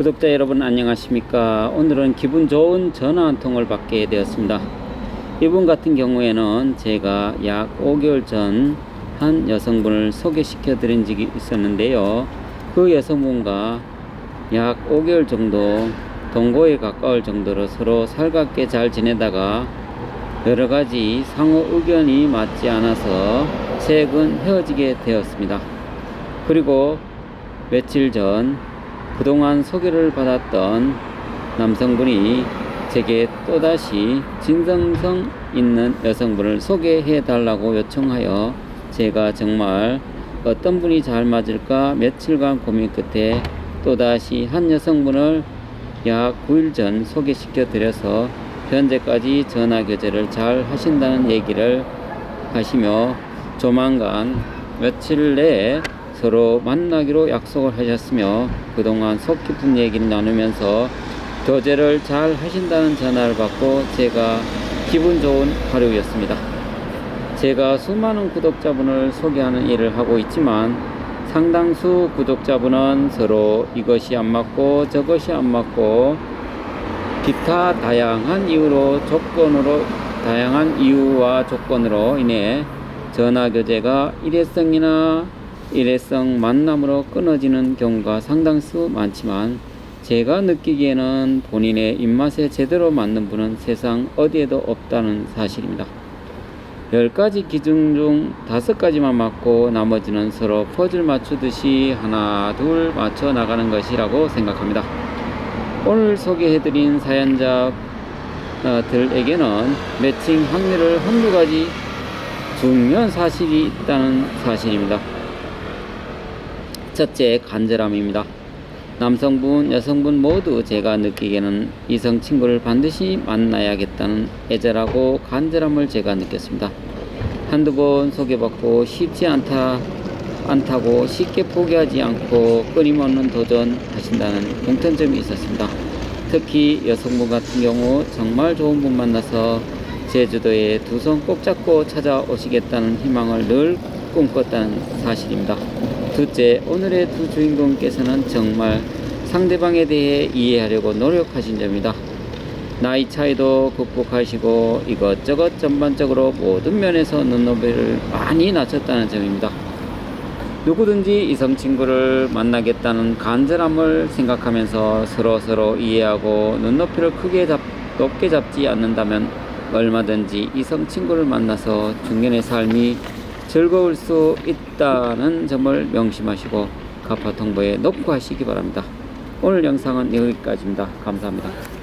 구독자 여러분 안녕하십니까? 오늘은 기분 좋은 전화 한 통을 받게 되었습니다. 이분 같은 경우에는 제가 약 5개월 전 한 여성분을 소개시켜 드린 적이 있었는데요. 그 여성분과 약 5개월 정도 동거에 가까울 정도로 서로 살갑게 잘 지내다가 여러 가지 상호 의견이 맞지 않아서 최근 헤어지게 되었습니다. 그리고 며칠 전 그동안 소개를 받았던 남성분이 제게 또다시 진정성 있는 여성분을 소개해 달라고 요청하여 제가 정말 어떤 분이 잘 맞을까 며칠간 고민 끝에 또다시 한 여성분을 약 9일 전 소개시켜 드려서 현재까지 전화 교제를 잘 하신다는 얘기를 하시며 조만간 며칠 내에 서로 만나기로 약속을 하셨으며 그동안 속 깊은 얘기를 나누면서 교제를 잘 하신다는 전화를 받고 제가 기분 좋은 하루였습니다. 제가 수많은 구독자분을 소개하는 일을 하고 있지만 상당수 구독자분은 서로 이것이 안 맞고 저것이 안 맞고 기타 다양한 이유로 조건으로 다양한 이유와 조건으로 인해 전화 교제가 일회성이나 일회성 만남으로 끊어지는 경우가 상당수 많지만 제가 느끼기에는 본인의 입맛에 제대로 맞는 분은 세상 어디에도 없다는 사실입니다. 10가지 기준 중 5가지만 맞고 나머지는 서로 퍼즐 맞추듯이 하나 둘 맞춰 나가는 것이라고 생각합니다. 오늘 소개해드린 사연자들에게는 매칭 확률을 한두 가지 중요한 사실이 있다는 사실입니다. 첫째, 간절함입니다. 남성분, 여성분 모두 제가 느끼기에는 이성 친구를 반드시 만나야겠다는 애절하고 간절함을 제가 느꼈습니다. 한두 번 소개받고 쉽지 않다, 않다고 쉽게 포기하지 않고 끊임없는 도전하신다는 공통점이 있었습니다. 특히 여성분 같은 경우 정말 좋은 분 만나서 제주도에 두 손 꼭 잡고 찾아오시겠다는 희망을 늘 꿈꿨다는 사실입니다. 둘째, 오늘의 두 주인공께서는 정말 상대방에 대해 이해하려고 노력하신 점이다. 나이 차이도 극복하시고 이것저것 전반적으로 모든 면에서 눈높이를 많이 낮췄다는 점입니다. 누구든지 이성 친구를 만나겠다는 간절함을 생각하면서 서로 서로 이해하고 눈높이를 크게 잡, 높게 잡지 않는다면 얼마든지 이성 친구를 만나서 중년의 삶이 즐거울 수 있다는 점을 명심하시고 가파 통보에 놓고 하시기 바랍니다. 오늘 영상은 여기까지입니다. 감사합니다.